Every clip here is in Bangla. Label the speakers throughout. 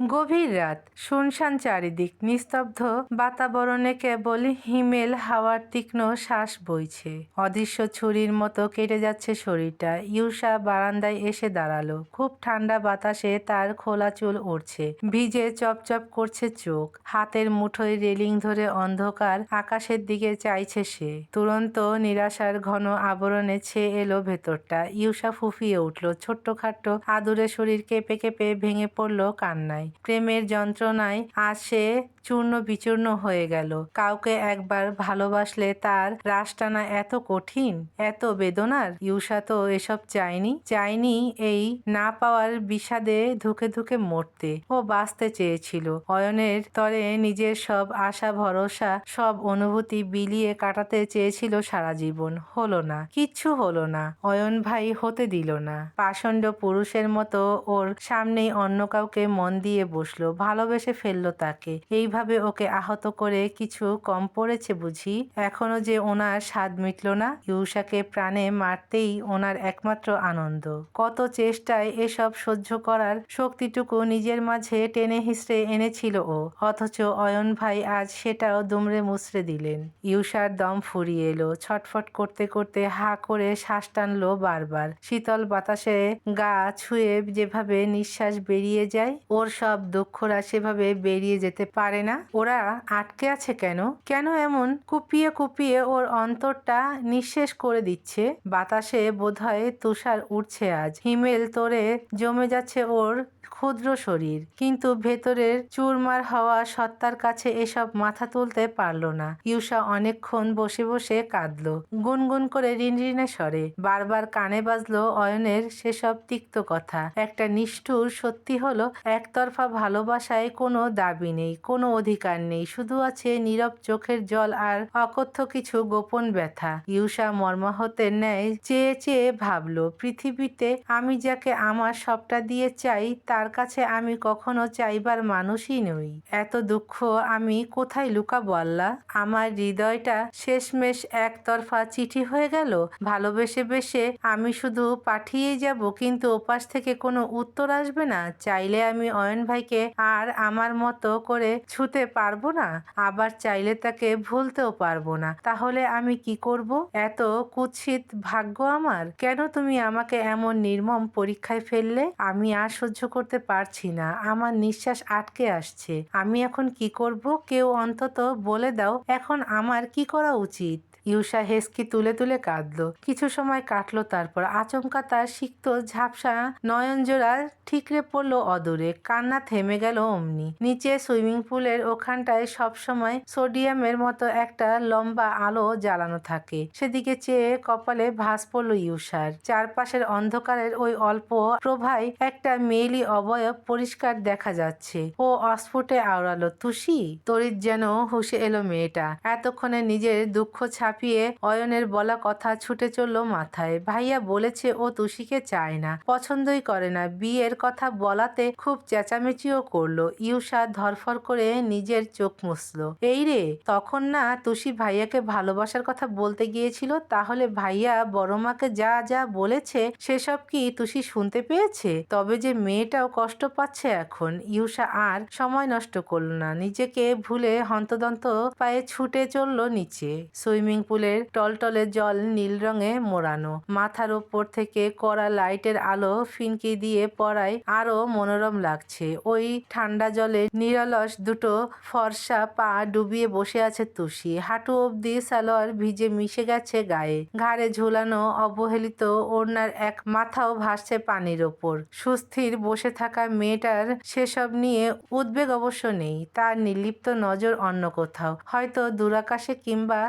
Speaker 1: গভীর রাত। শুনশান চারিদিক নিস্তব্ধ বাতাবরণে কেবল হিমেল হাওয়ার তীক্ষ্ণ শ্বাস বইছে। অদৃশ্য ছুরির মতো কেটে যাচ্ছে শরীরটা। ইউষা বারান্দায় এসে দাঁড়াল। খুব ঠান্ডা বাতাসে তার খোলা চুল উড়ছে। ভিজে চপচপ করছে চোখ। হাতের মুঠোয় রেলিং ধরে অন্ধকার আকাশের দিকে চাইছে সে। তুরন্ত নিরাশার ঘন আবরণে ছেয়ে এলো ভেতরটা। ইউষা ফুফিয়ে উঠল। ছোট্টখাট্ট আদুরে শরীর কেঁপে কেঁপে ভেঙে পড়ল কান্নায়। প্রেমের যন্ত্রণায় আজ সে চূর্ণ বিচূর্ণ হয়ে গেল। কাউকে একবার ভালোবাসলে তার রাশটানা এত কঠিন, এত বেদনার? ইউষা তো এসব চায়নি চায়নি এই না পাওয়ার বিষাদে ধুকে ধুকে মরতে। ও বাঁচতে চেয়েছিল। অয়নের তরে নিজের সব আশা, ভরসা, সব অনুভূতি বিলিয়ে কাটাতে চেয়েছিল সারা জীবন। হলো না, কিচ্ছু হলো না। অয়ন ভাই হতে দিল না। পাষণ্ড পুরুষের মতো ওর সামনেই অন্য কাউকে মন দিয়ে বসল, ভালোবেসে ফেলল তাকে। এইভাবে ওকে আহত করে কিছু কম পড়েছে বুঝি। এখনও যে ওনার স্বাদ মিটল না ইউষাকে প্রাণে মারতেই ওনার একমাত্র আনন্দ। কত চেষ্টায় এসব সহ্য করার শক্তিটুকু নিজের মাঝে টেনে হিসড়ে এনেছিল ও, অথচ অয়ন ভাই আজ সেটাও দুমড়ে মুচড়ে দিলেন। ইউষার দম ফুরিয়ে এলো, ছটফট করতে করতে হা করে শ্বাস টানলো বারবার। শীতল বাতাসে গা ছুঁয়ে যেভাবে নিঃশ্বাস বেরিয়ে যায়, ওর সব দুঃখরা সেভাবে বেরিয়ে যেতে পারে না? ওরা আটকে আছে কেন? কেন এমন কুপিয়ে কুপিয়ে ওর অন্তরটা নিঃশেষ করে দিচ্ছে? বাতাসে বোধহয় তুষার উঠছে আজ। হিমেল তোরে জমে যাচ্ছে ওর ক্ষুদ্র শরীর। কিন্তু ভেতরের চুরমার হওয়া সত্তার কাছে এসব মাথা তুলতে পারল না। ইউষা অনেকক্ষণ বসে বসে কাঁদলো। গুনগুন করে রিনরিনে স্বরে। বারবার কানে বাজলো অয়নের সেসব তিক্ত কথা। একটা নিষ্ঠুর সত্যি হলো, একতরফা ভালোবাসায় কোনো দাবি নেই, কোনো অধিকার নেই। শুধু আছে নীরব চোখের জল আর অকথ্য কিছু গোপন ব্যথা। ইউষা মর্মাহতের ন্যায় চেয়ে চেয়ে ভাবলো, পৃথিবীতে আমি যাকে আমার সবটা দিয়ে চাই, তার কাছে আমি কখনো চাইবার মানুষই নই। এত দুঃখ আমি কোথায় লুকাবো আল্লাহ? আমার হৃদয়টা শেষমেশ একতরফা চিঠি হয়ে গেল। ভালোবেসে বেসে আমি শুধু পাঠিয়েই যাব, কিন্তু ওপাশ থেকে কোনো উত্তর আসবে না। চাইলে আমি অয়ন ভাইকে আর আমার মতো করে ছুতে পারব না, আবার চাইলে তাকে ভুলতেও পারব না। তাহলে আমি কি করব? এত কুৎসিত ভাগ্য আমার? কেন তুমি আমাকে এমন নির্মম পরীক্ষায় ফেললে? আমি আর সহ্য করতে পারছি না। আমার নিঃশ্বাস আটকে আসছে। আমি এখন কি করব? কেউ অন্তত বলে দাও, এখন আমার কি করা উচিত? ইউষা হেসকি তুলে তুলে কাঁদলো। কিছু সময় কাটলো তারপর আচমকা তার সিক্ত ঝাপসা নয়নজোড়া ঠিকরে পড়ল অদূরে। কান্না থেমে গেল অমনি। নিচে সুইমিং পুলের ওখানটায় সবসময় সোডিয়ামের মতো একটা লম্বা আলো জ্বালানো থাকে। সেদিকে চেয়ে কপালে ভাস পড়ল ইউষার চারপাশের অন্ধকারের ওই অল্প প্রভায় একটা মেয়েলি অবয়ব পরিষ্কার দেখা যাচ্ছে। ও অস্ফুটে আওড়ালো, তুষি তরিত যেন হুসে এলো মেয়েটা। এতক্ষণে নিজের দুঃখ ছাপিয়ে অয়নের বলা কথা ছুটে চলল মাথায়। ভাইয়া বলেছে ও তুষিকে চায় না, পছন্দই করে না। বিয়ের কথা বলাতে খুব চেঁচামেচিও করল। ইউষা ধরফর করে নিজের চোখ মুছলো। এই রে, তখন না তুষি ভাইয়াকে ভালোবাসার কথা বলতে গিয়েছিল, তাহলে ভাইয়া বড় মাকে যা যা বলেছে, সেসব কি তুষি শুনতে পেয়েছে? তবে যে মেয়েটাও কষ্ট পাচ্ছে এখন, ইউষা আর সময় নষ্ট করল না। নিজেকে ভুলে হন্তদন্ত পায়ে ছুটে চলল নিচে। সুইমিং পুলের টলটলে জল নীল রঙে মোড়ানো। মাথার ওপর থেকে কড়া লাইটের আলো ফিনকি দিয়ে পড়ায় আরও মনোরম লাগছে। ওই ঠান্ডা জলে নিরলস দুটো ফর্সা পা ডুবিয়ে বসে আছে তুষি। হাঁটু অব্দি সালোয়ার ভিজে মিশে গেছে গায়ে। ঘাড়ে ঝুলানো অবহেলিত ওড়নার এক মাথাও ভাসছে পানির ওপর। সুস্থির বসে থাকা মেয়েটার সেসব নিয়ে উদ্বেগ অবশ্য নেই। তার নির্লিপ্ত নজর অন্য কোথাও। হয়তো দূরাকাশে কিংবা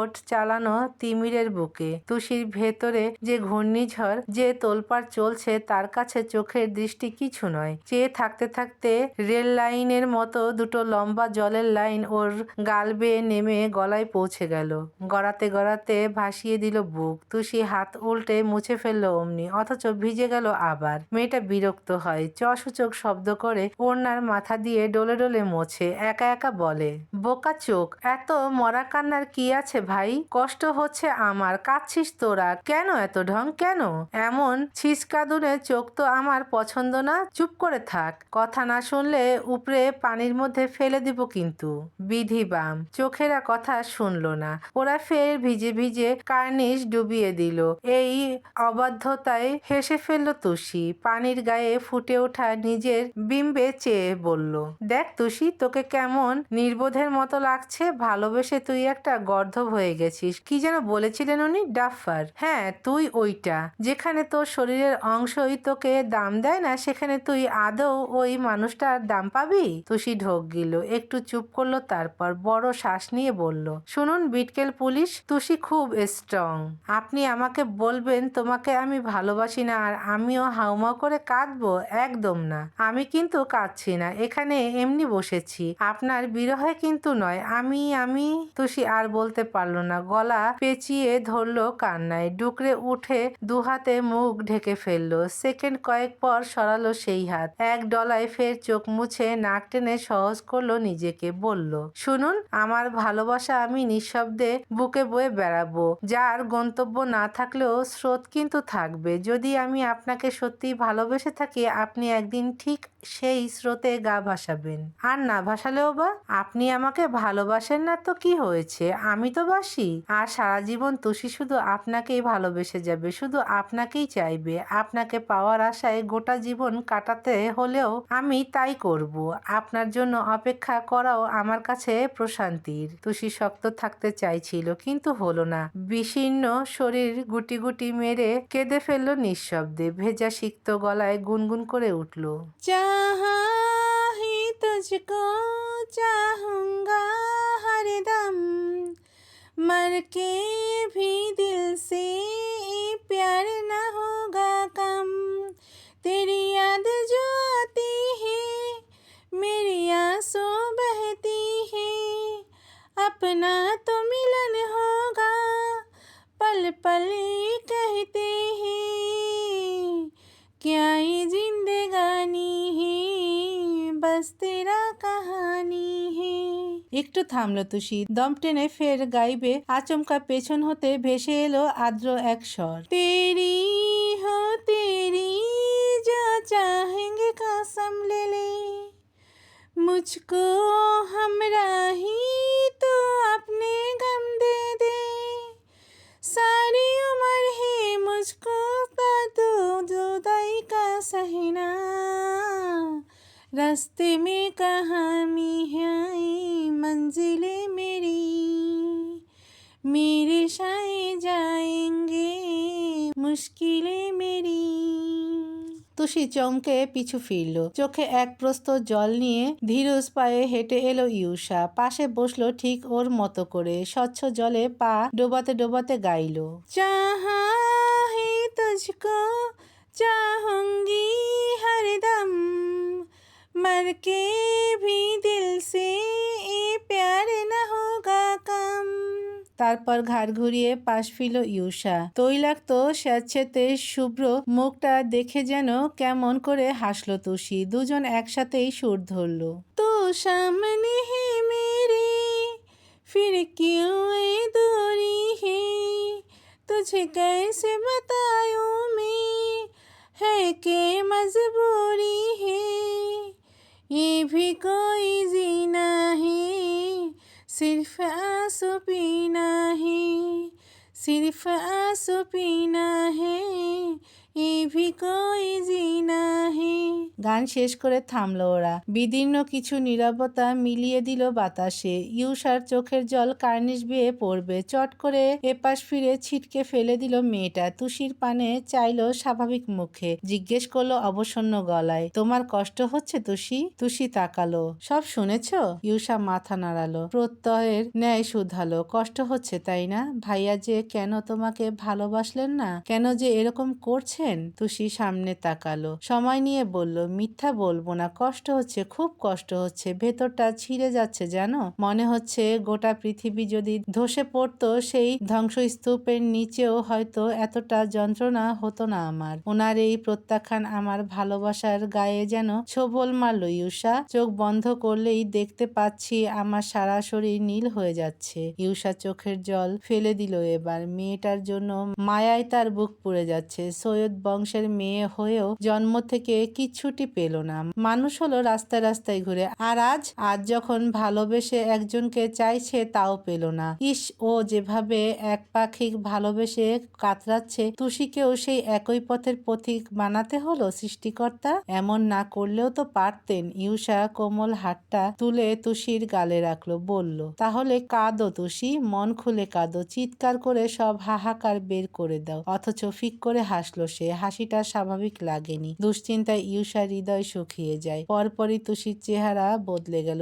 Speaker 1: দাপট চালানো তিমিরের বুকে। তুষির ভেতরে যে ঘূর্ণিঝড়, যে তোলপাড় চলছে, তার কাছে চোখের দৃষ্টি কিছু নয়। চেয়ে থাকতে থাকতে রেল লাইনের মতো দুটো লম্বা জলের লাইন ওর গাল বেয়ে নেমে গলায় পৌঁছে গেল। গড়াতে গড়াতে ভাসিয়ে দিল বুক। তুষি হাত উল্টে মুছে ফেলল অমনি, অথচ ভিজে গেল আবার। মেয়েটা বিরক্ত হয় চসূচক শব্দ করে ওড়নার মাথা দিয়ে ডলে ডলে মোছে, একা একা বলে, বোকা চোখ, এত মরা কান্নার কি আছে ভাই, কষ্ট হচ্ছে আমার কাচ্ছিস তোরা, কেন এত ঢং, কেন? এমন ছিচকাদুনে চোখ তো আমার পছন্দ না, চুপ করে থাক। কথা না শুনলে উপরে পানির মধ্যে ফেলে দিব কিন্তু। বিধি বাম, চোখেরা কথা শুনলো না। ওরা ফের ভিজে ভিজে কার্নিশ ডুবিয়ে দিল। এই অবাধ্যতায় হেসে ফেলল তুষি। পানির গায়ে ফুটে ওঠা নিজের বিম্বে চেয়ে বলল, দেখ তুষি, তোকে কেমন নির্বোধের মতো লাগছে, ভালোবেসে তুই একটা গর্ধব হয়ে গেছিস। কি যেন বলেছিলেন উনি? ডাফার। হ্যাঁ তুই ওইটা। যেখানে তোর শরীরের অংশই তোকে দাম দেয় না, সেখানে তুই আদৌ ওই মানুষটার দাম পাবি? তুষি ঢোক গিল একটু চুপ করল, তারপর বড় শ্বাস নিয়ে বলল, শুনুন বিটকেল পুলিশ, তুষি খুব স্ট্রং আপনি আমাকে বলবেন, তোমাকে আমি ভালোবাসি না, আর আমিও হাউমাউ করে কাঁদবো, একদম না। আমি কিন্তু কাঁদছি না, এখানে এমনি বসেছি। আপনার বিরহে কিন্তু নয়, আমি আমি, তুষি আর বলতে পারল না। গলা পেঁচিয়ে ধরলো কান্নায়, ডুকরে উঠে দুহাতে মুখ ঢেকে ফেলল। সেকেন্ড কয়েক পর সরালো সেই হাত। এক ডলায় ফের চোখ মুছে নাক টেনে সহজ করল নিজেকে, বলল, শুনুন, আমার ভালোবাসা আমি নিঃশব্দে বুকে বয়ে বেড়াবো। যার গন্তব্য না থাকলেও স্রোত কিন্তু থাকবে। যদি আমি আপনাকে সত্যি ভালোবেসে থাকি, আপনি একদিন ঠিক সেই স্রোতে গা ভাসাবেন। আর না ভাসালেও বা? আপনি আমাকে ভালোবাসেন না তো কি হয়েছে? আমি তো বাসি। আর সারা জীবন তুষি শুধু আপনাকেই ভালোবেসে যাবে, শুধু আপনাকেই চাইবে। আপনাকে পাওয়ার আশায় গোটা জীবন কাটাতে হলেও আমি তাই করব। আপনার জন্য অপেক্ষা করাও আমার কাছে প্রশান্তির। তুষি শক্ত থাকতে চাইছিল, কিন্তু হলো না। বিশীর্ণ শরীর গুটি গুটি মেরে কেঁদে ফেলল নিঃশব্দে। ভেজা সিক্ত গলায় গুনগুন করে উঠল।
Speaker 2: चाहा ही तुझको चाहूँगा हरदम मर के भी दिल से प्यार न होगा कम। तेरी याद जो आती है, मेरी आँसू बहती है। अपना तो मिलन होगा, पल पल
Speaker 1: একটু থামল তুষি। দম টেনে ফের গাইবে, আচমকা পেছন হতে ভেসে এলো আদ্র এক স্বর।
Speaker 2: তেরি হো, তেরি যা চাহেঙ্গে কাসম লেলে, মুঝকো হামরাহি হি তো আপনি গম দে দে, সারি উমর হে মুঝকো তা দু জুদাই কা সহিনা, রাস্তে মে কাহামি হ্যাঁ मंजिले मेरी मेरे शाए जाएंगे मुश्किलें मेरी
Speaker 1: তুষি চমকে পিছু ফিরল চোখে এক প্রস্ত জল নিয়ে ধীরজ পায়ে হেঁটে এলো ইউষা পাশে বসলো ঠিক ওর মতো করে স্বচ্ছ জলে পা ডোবাতে ডোবাতে গাইলো
Speaker 2: चाहा है तुझको चाहूंगी हरदम मर के भी
Speaker 1: তারপর ঘাড় ঘুরিয়ে পাশ ফিরল ইউষা তৈলাক্ত স্যাঁতসেতে শুভ্র মুখটা দেখে যেন কেমন করে হাসলো তুষি দুজন একসাথেই সুর ধরলো
Speaker 2: तो सामने है मेरे फिर क्यों ये दूरी है तुझे कैसे बताऊं मैं है के मजबूरी है ये भी सिर्फ़ आँसू पीना है। भी कोई जीना है
Speaker 1: গান শেষ করে থামলো ওরা বিদীর্ণ কিছু নীরবতা মিলিয়ে দিল বাতাসে ইউষার চোখের জল কার্নিশ বেয়ে পড়বে চট করে এপাশ ফিরে ছিটকে ফেলে দিল মেয়েটা তুষির পানে চাইলো স্বাভাবিক মুখে জিজ্ঞেস করলো অবসন্ন গলায় তোমার কষ্ট হচ্ছে তুষি তুষি তাকালো সব শুনেছ ইউষা মাথা নাড়ালো প্রত্যয়ের ন্যায় শুধালো কষ্ট হচ্ছে তাই না ভাইয়া যে কেন তোমাকে ভালোবাসলেন না কেন যে এরকম করছে করছেন তুষি সামনে তাকালো। সময় নিয়ে বলল, মিথ্যা বলব না, কষ্ট হচ্ছে, খুব কষ্ট হচ্ছে, ভেতরটা ছিঁড়ে যাচ্ছে, জানো? মনে হচ্ছে গোটা পৃথিবী যদি ধসে পড়তো, সেই ধ্বংসস্তূপের নিচেও হয়তো এতটা যন্ত্রণা হতো না আমার। ওনার এই প্রত্যাখ্যান আমার ভালোবাসার গায়ে যেন ছোবল মারল ইউষা চোখ বন্ধ করলেই দেখতে পাচ্ছি আমার সারা শরীর নীল হয়ে যাচ্ছে। ইউষা চোখের জল ফেলে দিল এবার। মেয়েটার জন্য মায়ায় তার বুক পুড়ে যাচ্ছে। সৈয়দ বংশের মেয়ে হয়েও জন্ম থেকে কিচ্ছুটি পেল না। মানুষ হলো রাস্তায় রাস্তায় ঘুরে। আর আজ আজ যখন ভালোবেসে একজনকে চাইছে, তাও পেল না। ইস, ও যেভাবে এক পাখিক ভালোবেসে কাতরাচ্ছে, তুষিকেও সেই একই পথের পথিক বানাতে হলো সৃষ্টিকর্তা? এমন না করলেও তো পারতেন। ইউষা কোমল হাতটা তুলে তুষির গালে রাখল, বলল, তাহলে কাঁদো তুষি, মন খুলে কাঁদো। চিৎকার করে সব হাহাকার বের করে দাও। অথচ ফিক করে হাসলো সে। হাসিটা স্বাভাবিক লাগেনি। দুশ্চিন্তায় ইউষা হৃদয় শুকিয়ে যায়। পরপরই তুষির চেহারা বদলে গেল।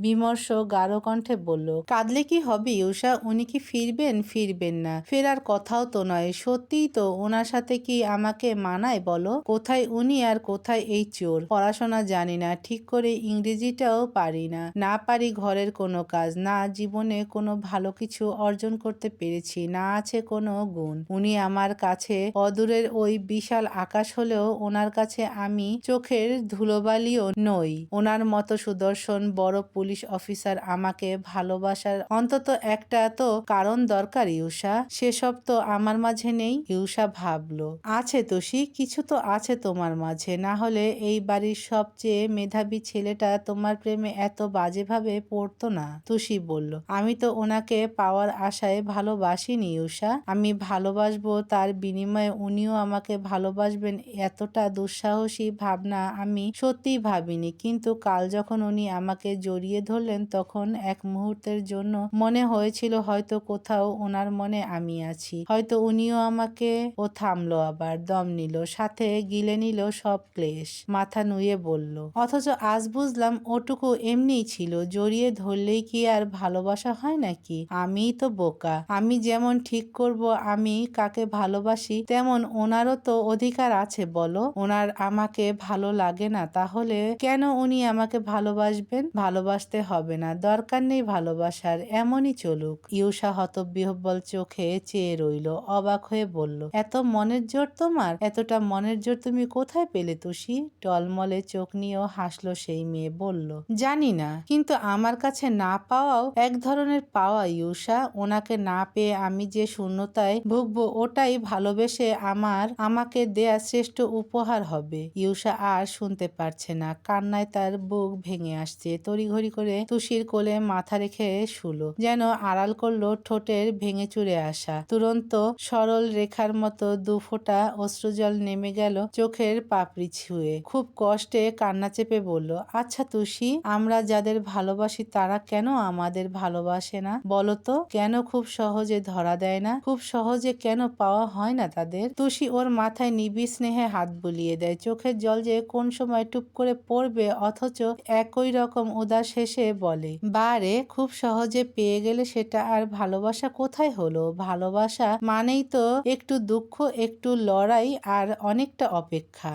Speaker 1: বিমর্ষ গাঢ় কণ্ঠে বলল, কাঁদলে কি হবে ইউষা উনি কি ফিরবেন? ফিরবেন না। ফেরার কথাও তো নয়। সত্যিই তো ওনার সাথে কি আমাকে মানায় বলো? কোথায় উনি আর কোথায় এই চোর? পড়াশোনা জানি না। ঠিক করে ইংরেজিটাও পারি না। না পারি ঘরের কোনো কাজ। না জীবনে কোনো ভালো কিছু অর্জন করতে পেরেছি। না আছে কোনো গুণ। উনি আমার কাছে অদূরের ওই বিশাল আকাশ হলেও ওনার কাছে আমি চোখের ধুলোবালিও নই। ওনার মতো সুদর্শন বড় পুলিশ অফিসার আমাকে ভালোবাসার অন্তত একটা তো কারণ দরকার ইউষা সেসব তো আমার মাঝে নেই ইউষা ভাবলো। আছে তোষি কিছু তো আছে তোমার মাঝে। না হলে এই বাড়ির সবচেয়ে মেধাবী ছেলেটা তোমার প্রেমে এত বাজেভাবে পড়তো না তুষি বলল। আমি তো ওনাকে পাওয়ার আশায় ভালোবাসিনি ইউষা আমি ভালোবাসবো তার বিনিময়ে উনিও আমাকে ভালোবাসবেন এতটা দুঃসাহসী ভাবনা আমি সত্যিই ভাবিনি। কিন্তু কাল যখন উনি আমাকে জড়িয়ে ধরলেন, তখন এক মুহূর্তের জন্য মনে হয়েছিল হয়তো কোথাও ওনার মনে আমি আছি। হয়তো উনিও আমাকে, ও থামলো আবার, দম নিল, সাথে গিলে নিল সব ক্লেশ। মাথা নুয়ে বলল। অথচ আজ বুঝলাম ওটুকু এমনিই ছিল, জড়িয়ে ধরলেই কি আর ভালোবাসা হয় নাকি? আমিই তো বোকা। আমি যেমন ঠিক করব, আমি কাকে ভালোবাসি, তেমন ওনারও তো অধিকার আছে, বলো। ওনার আমাকে ভালো লাগে না, তাহলে কেন উনি আমাকে ভালোবাসবেন? ভালোবাসতে হবে না, দরকার নেই ভালোবাসার, এমনই চলুক। ইউষা হতবিহ্বল চোখে চেয়ে রইল, অবাক হয়ে বলল, এত মনের জোর তোমার? এতটা মনের জোর তুমি কোথায় পেলে তুষি? টলমলে চোখ নিয়েও হাসলো সেই মেয়ে, বলল, জানি না, কিন্তু আমার কাছে না পাওয়াও এক ধরনের পাওয়া ইউষা ওনাকে না পেয়ে আমি যে শূন্যতায় ভুগবো, ওটাই ভালোবেসে আমার আমাকে দেয়া শ্রেষ্ঠ উপহার হবে। ইউষা আর শুনতে পারছে না। কান্নায় তার বুক ভেঙে আসছে। তড়িঘড়ি করে তুষির কোলে মাথা রেখে শুলো। যেন আড়াল করল ঠোঁটের ভেঙে চুরে আসা। তুরন্ত সরল রেখার মতো দু ফোঁটা অশ্রুজল নেমে গেল চোখের পাপড়ি ছুঁয়ে। খুব কষ্টে কান্না চেপে বলল আচ্ছা তুষি, আমরা যাদের ভালোবাসি তারা কেন আমাদের ভালোবাসে না? বলতো কেন খুব সহজে ধরা দেয় না? খুব সহজে কেন পাওয়া হয় না তাদের? তুষি ওর মাথায় নিবি স্নেহে হাত বুলিয়ে দেয়। চোখের জল যে কোন সময় টুপ করে পড়বে অথচ একই রকম উদাস হেসে বলে বারে খুব সহজে পেয়ে গেলে সেটা আর ভালোবাসা কোথায় হলো? ভালোবাসা মানেই তো একটু দুঃখ, একটু লড়াই আর অনেকটা অপেক্ষা।